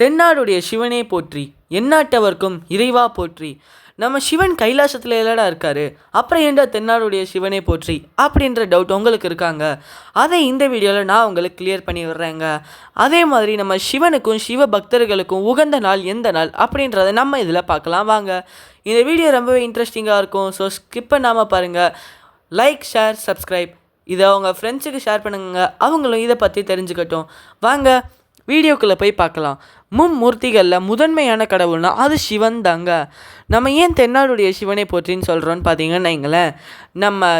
தென்னாடுடைய சிவனே போற்றி எந்நாட்டவர்க்கும் இறைவா போற்றி. நம்ம சிவன் கைலாசத்தில் இல்லடா இருக்காரு அப்புறம் ஏண்டா தென்னாடுடைய சிவனே போற்றி அப்படின்ற டவுட் உங்களுக்கு இருக்காங்க? அதை இந்த வீடியோவில் நான் உங்களுக்கு கிளியர் பண்ணி விடுறேங்க. அதே மாதிரி நம்ம சிவனுக்கும் சிவ பக்தர்களுக்கும் உகந்த நாள் எந்த நாள் அப்படின்றத நம்ம இதில் பார்க்கலாம். வாங்க. இந்த வீடியோ ரொம்பவே இன்ட்ரெஸ்டிங்காக இருக்கும் ஸோ ஸ்கிப் பண்ணாமல் பாருங்கள் லைக் ஷேர் சப்ஸ்கிரைப் இதை அவங்க ஃப்ரெண்ட்ஸுக்கு ஷேர் பண்ணுங்க. அவங்களும் இதை பற்றி தெரிஞ்சுக்கட்டும். வாங்க. வீடியோக்குள்ளே போய் பார்க்கலாம். மும்மூர்த்திகளில் முதன்மையான கடவுள்னா அது சிவன் தாங்க. நம்ம ஏன் தென்னாடுடைய சிவனை போற்றின்னு சொல்கிறோன்னு பார்த்தீங்கன்னா வைங்களேன். நம்ம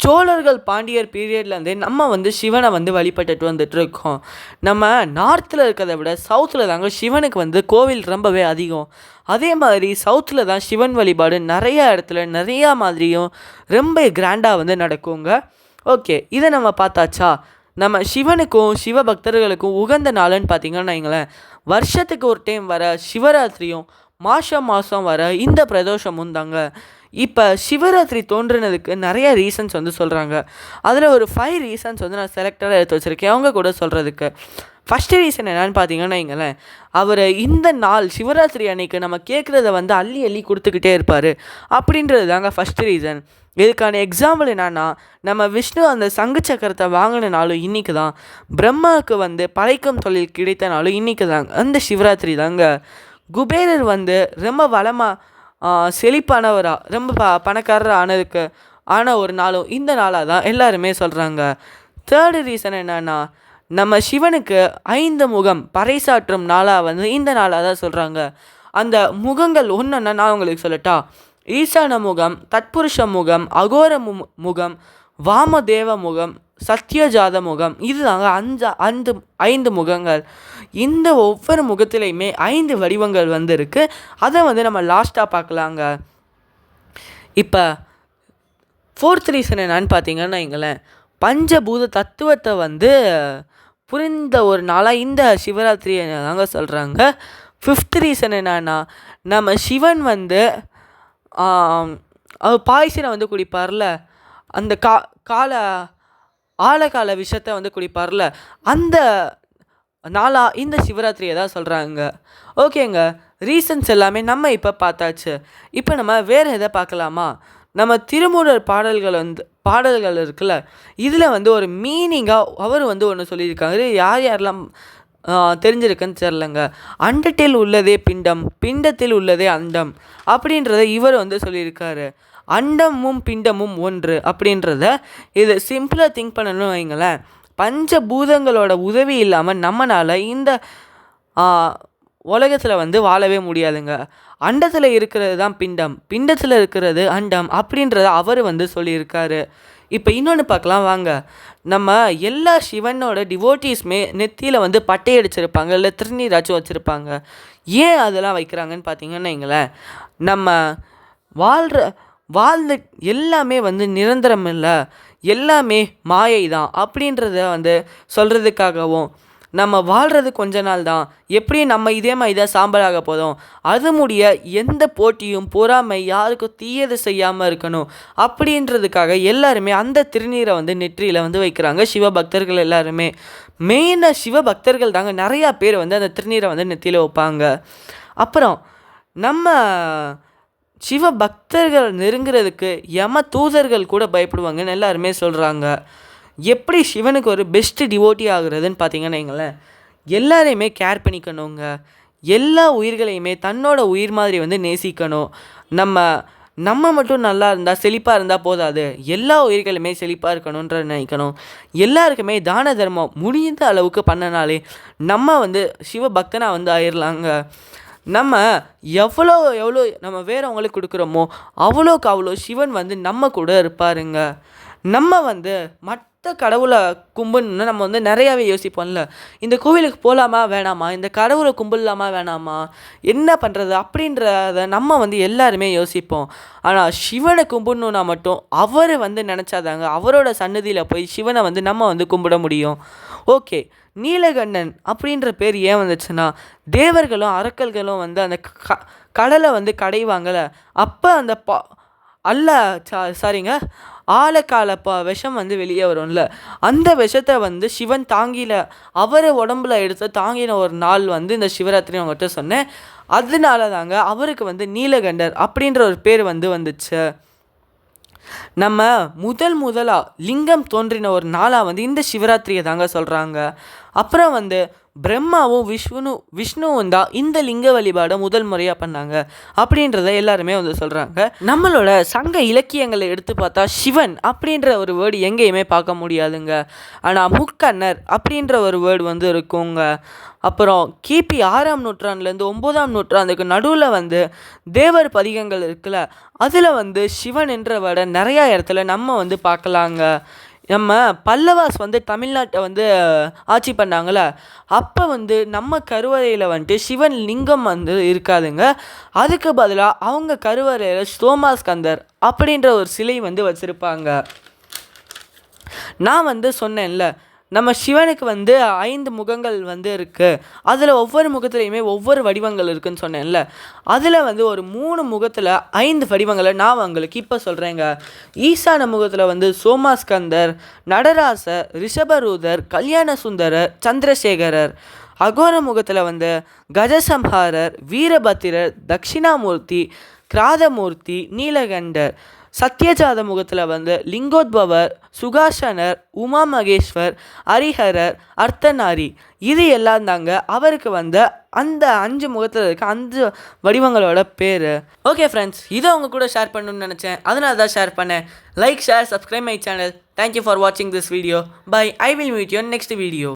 சோழர்கள் பாண்டியர் பீரியட்லேருந்தே நம்ம வந்து சிவனை வந்து வழிபட்டுட்டு வந்துட்டு இருக்கோம். நம்ம நார்த்தில் இருக்கிறத விட சவுத்தில் தாங்க சிவனுக்கு வந்து கோவில் ரொம்பவே அதிகம். அதே மாதிரி சவுத்தில் தான் சிவன் வழிபாடு நிறையா இடத்துல நிறையா மாதிரியும் ரொம்ப கிராண்டாக வந்து நடக்குங்க. ஓகே இதை நம்ம பார்த்தாச்சா? நம்ம சிவனுக்கும் சிவ பக்தர்களுக்கும் உகந்த நாளுன்னு பார்த்தீங்கன்னா வைங்களேன். வருஷத்துக்கு ஒரு டைம் வர சிவராத்திரியும் மாதம் மாதம் வர இந்த பிரதோஷமும் தாங்க. இப்போ சிவராத்திரி தோன்றினதுக்கு நிறைய ரீசன்ஸ் வந்து சொல்கிறாங்க அதில் ஒரு ஃபைவ் ரீசன்ஸ் வந்து நான் செலக்டடாக எடுத்து வச்சுருக்கேன். அவங்க கூட சொல்கிறதுக்கு ஃபஸ்ட்டு ரீசன் என்னன்னு பார்த்தீங்கன்னா எங்களேன் அவர் இந்த நாள் சிவராத்திரி அன்னைக்கு நம்ம கேட்குறத வந்து அள்ளி அள்ளி கொடுத்துக்கிட்டே இருப்பார். அப்படின்றது தாங்க ஃபஸ்ட்டு ரீசன் இதுக்கான எக்ஸாம்பிள் என்னன்னா நம்ம விஷ்ணு அந்த சங்கு சக்கரத்தை வாங்கின நாளும் இன்றைக்கி தான். பிரம்மாவுக்கு வந்து படைக்கும் தொழில் கிடைத்த நாளும் இன்றைக்கி தாங்க. அந்த சிவராத்திரி தாங்க. குபேரர் வந்து ரொம்ப வளமாக செழிப்பானவராக ரொம்ப ப பணக்காரர் ஆனதுக்கு ஆன ஒரு நாளும் இந்த நாளாக தான் எல்லாருமே சொல்கிறாங்க தேர்டு ரீசன் என்னென்னா நம்ம சிவனுக்கு ஐந்து முகம் பறைசாற்றும் நாளாக வந்து இந்த நாளாக தான் சொல்கிறாங்க அந்த முகங்கள் ஒன்றுன்னா நான் உங்களுக்கு சொல்லட்டா. ஈசான முகம் தத்புருஷ முகம் அகோர மு முகம் வாமதேவ முகம் சத்யஜாத முகம் இதுதாங்க அஞ்சு அஞ்சு ஐந்து முகங்கள். இந்த ஒவ்வொரு முகத்திலையுமே ஐந்து வடிவங்கள் வந்து அதை வந்து நம்ம லாஸ்ட்டாக பார்க்கலாங்க. இப்போ ஃபோர்த் ரீசன் என்னன்னு பார்த்தீங்கன்னா வைங்களேன். பஞ்சபூத தத்துவத்தை வந்து புரிந்த ஒரு நாளாக இந்த சிவராத்திரி தாங்க சொல்கிறாங்க ஃபிஃப்த் ரீசன் என்னன்னா நம்ம சிவன் வந்து அவர் பாய்சனை வந்து குடிப்பார்ல. அந்த கா கால ஆழகால விஷத்தை வந்து குடிப்பார்ல. அந்த நாளாக இந்த சிவராத்திரியை தான் சொல்கிறாங்க ஓகேங்க ரீசன்ஸ் எல்லாமே நம்ம இப்போ பார்த்தாச்சு. இப்போ நம்ம வேறு எதை பார்க்கலாமா? நம்ம திருமூலர் பாடல்கள் வந்து பாடல்கள் இருக்குல்ல இதில் வந்து ஒரு மீனிங்காக அவர் வந்து ஒன்று சொல்லியிருக்காங்க யார் யாரெல்லாம் தெரிஞ்சிருக்குன்னு தெரிலங்க. அண்டத்தில் உள்ளதே பிண்டம் பிண்டத்தில் உள்ளதே அண்டம் அப்படின்றத இவர் வந்து சொல்லியிருக்காரு. அண்டமும் பிண்டமும் ஒன்று அப்படின்றத இது சிம்பிளாக திங்க் பண்ணணும்னு வைங்களேன். பஞ்சபூதங்களோட உதவி இல்லாமல் நம்மளால் இந்த உலகத்தில் வந்து வாழவே முடியாதுங்க. அண்டத்தில் இருக்கிறது தான் பிண்டம் பிண்டத்தில் இருக்கிறது அண்டம் அப்படின்றத அவர் வந்து சொல்லியிருக்காரு. இப்போ இன்னொன்று பார்க்கலாம் வாங்க. நம்ம எல்லா சிவனோட டிவோட்டீஸ்மே நெத்தியில் வந்து பட்டை அடிச்சிருப்பாங்க இல்லை திருநீராச்சும் வச்சுருப்பாங்க. ஏன் அதெல்லாம் வைக்கிறாங்கன்னு பார்த்தீங்கன்னு வைங்களேன். நம்ம வாழ்கிற வாழ்ந்த எல்லாமே வந்து நிரந்தரம் இல்லை. எல்லாமே மாயை தான் அப்படின்றத வந்து சொல்கிறதுக்காகவும் நம்ம வாழ்கிறது கொஞ்ச நாள் தான். எப்படியும் நம்ம இதே மாதிரி தான் சாம்பலாக போதும் அது முடிய எந்த போட்டியும் பொறாமை யாருக்கும் தீயது செய்யாமல் இருக்கணும். அப்படின்றதுக்காக எல்லாருமே அந்த திருநீரை வந்து நெற்றியில் வந்து வைக்கிறாங்க சிவபக்தர்கள் எல்லாருமே. மெயினாக சிவபக்தர்கள் தாங்க நிறையா பேர் வந்து அந்த திருநீரை வந்து நெற்றியில் வைப்பாங்க. அப்புறம் நம்ம சிவ பக்தர்கள் நெருங்கிறதுக்கு யம தூதர்கள் கூட பயப்படுவாங்கன்னு எல்லாருமே சொல்கிறாங்க எப்படி சிவனுக்கு ஒரு பெஸ்ட்டு டிவோட்டி ஆகுறதுன்னு பார்த்தீங்கன்னா வைங்களேன் எல்லாரையுமே கேர் பண்ணிக்கணுங்க. எல்லா உயிர்களையுமே தன்னோட உயிர் மாதிரி வந்து நேசிக்கணும். நம்ம நம்ம மட்டும் நல்லா இருந்தால் செழிப்பாக இருந்தால் போதாது. எல்லா உயிர்களுமே செழிப்பாக இருக்கணுன்ற நினைக்கணும். எல்லாருக்குமே தான தர்மம் முடிந்த அளவுக்கு பண்ணனாலே நம்ம வந்து சிவபக்தனாக வந்து ஆயிடலாங்க நம்ம எவ்வளோ எவ்வளோ நம்ம வேறவங்களுக்கு கொடுக்குறோமோ அவ்வளோக்கு அவ்வளோ சிவன் வந்து நம்ம கூட இருப்பாருங்க. நம்ம வந்து மற்ற கடவுளை கும்பிடணும்னு நம்ம வந்து நிறையாவே யோசிப்போம்ல. இந்த கோவிலுக்கு போகலாமா வேணாமா? இந்த கடவுளை கும்பிடலாமா வேணாமா? என்ன பண்ணுறது அப்படின்றத நம்ம வந்து எல்லாருமே யோசிப்போம். ஆனால் சிவனை கும்பிடணுன்னா மட்டும் அவர் வந்து நினச்சாதாங்க அவரோட சன்னதியில் போய் சிவனை வந்து நம்ம வந்து கும்பிட முடியும். ஓகே நீலகண்டன் அப்படின்ற பேர் ஏன் வந்துச்சுன்னா தேவர்களும் அறக்கல்களும் வந்து அந்த க கடலை வந்து கடைவாங்கள்ல அப்போ அந்த பா அல்ல சா சாரிங்க. ஆழக்கால ப விஷம் வந்து வெளியே வரும்ல. அந்த விஷத்தை வந்து சிவன் தாங்கியில் அவர் உடம்புல எடுத்து தாங்கின ஒரு நாள் வந்து இந்த சிவராத்திரி அவங்ககிட்ட சொன்னேன். அதனால தாங்க அவருக்கு வந்து நீலகண்டர் அப்படின்ற ஒரு பேர் வந்து வந்துச்சு. நம்ம முதல் முதலாக லிங்கம் தோன்றின ஒரு நாளாக வந்து இந்த சிவராத்திரியை தாங்க சொல்கிறாங்க அப்புறம் வந்து பிரம்மாவும் விஷ்ணு விஷ்ணுவும் தான் இந்த லிங்க வழிபாடை முதல் முறையாக பண்ணாங்க அப்படின்றத எல்லாருமே வந்து சொல்கிறாங்க நம்மளோட சங்க இலக்கியங்களை எடுத்து பார்த்தா சிவன் அப்படின்ற ஒரு வேர்டு எங்கேயுமே பார்க்க முடியாதுங்க. ஆனால் முக்கன்னர் அப்படின்ற ஒரு வேர்டு வந்து இருக்குங்க. அப்புறம் கிபி ஆறாம் நூற்றாண்டுலேருந்து ஒம்போதாம் நூற்றாண்டுக்கு நடுவில் வந்து தேவர் பதிகங்கள் இருக்குல்ல அதில் வந்து சிவன் என்ற வேர்டை நிறையா இடத்துல நம்ம வந்து பார்க்கலாங்க. நம்ம பல்லவாஸ் வந்து தமிழ்நாட்டை வந்து ஆட்சி பண்ணாங்கள அப்போ வந்து நம்ம கருவறையில் வந்துட்டு சிவன் லிங்கம் வந்து இருக்காதுங்க. அதுக்கு பதிலாக அவங்க கருவறையில் சோமாஸ்கந்தர் அப்படின்ற ஒரு சிலை வந்து வச்சுருப்பாங்க. நான் வந்து சொன்னேன்ல நம்ம சிவனுக்கு வந்து ஐந்து முகங்கள் வந்து இருக்குது அதில் ஒவ்வொரு முகத்துலையுமே ஒவ்வொரு வடிவங்கள் இருக்குதுன்னு சொன்னேன்ல. அதில் வந்து ஒரு மூணு முகத்தில் ஐந்து வடிவங்களை நான் உங்களுக்கு இப்போ சொல்கிறேங்க ஈசான முகத்தில் வந்து சோமாஸ்கந்தர் நடராசர் ரிஷபரூதர் கல்யாண சுந்தரர் சந்திரசேகரர். அகோர முகத்தில் வந்து கஜசம்ஹாரர் வீரபத்திரர் தட்சிணாமூர்த்தி கிராதமூர்த்தி நீலகண்டர் சத்யஜாத முகத்தில் வந்து லிங்கோத்பவர் சுகாசனர் உமா மகேஸ்வர் ஹரிஹரர் அர்த்தநாரி இது எல்லாம் தாங்க அவருக்கு வந்த அந்த அஞ்சு முகத்தில் இருக்க அஞ்சு வடிவங்களோட பேர். ஓகே ஃப்ரெண்ட்ஸ் இதை அவங்க கூட ஷேர் பண்ணணும்னு நினச்சேன். அதனால தான் ஷேர் பண்ணேன். Like share subscribe my channel thank you for வாட்சிங் this video bye I will meet you next video